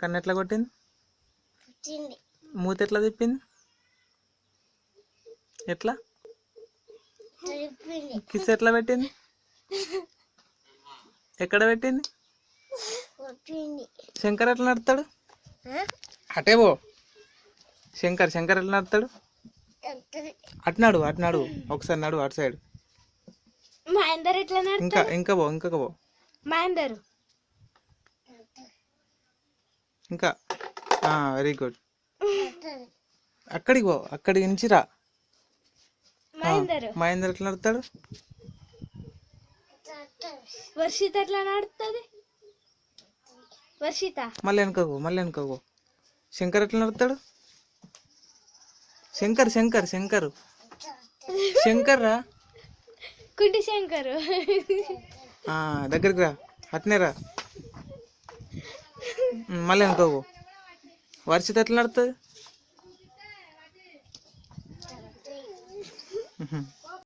కన్ను ఎట్లా కొట్టింది? మూత ఎట్లా తిప్పింది? ఎట్లా? కిస్ ఎట్లా పెట్టింది? ఎక్కడ పెట్టింది? శంకర్ ఎట్లా నడతాడు? అటే పో. శంకర్ శంకర్ ఎట్లా నడతాడు? అటు నడు అటు నడు. ఒకసారి నడు అటు సైడ్. ఇంకా ఇంకా పో ఇంకా పో. మహేందర్. ఇంకా వెరీ గుడ్ అక్కడికి పో అక్కడికి నుంచి రా. మహేందర్. ఎట్లా నడతాడు? వర్షిత ఎట్లా నడుస్తుంది వర్షిత. మళ్ళీ వెనుకకు మళ్ళీ వెనుకకు శంకర్ ఎట్లా నడతాడు? శంకర్ శంకర్ శంకర్. శంకర్ రా. కుంటి శంకర్. దగ్గరికి రా. అట్నే రా. మళ్ళీ అనుకోకు వర్షిత ఎట్లా నడుతుంది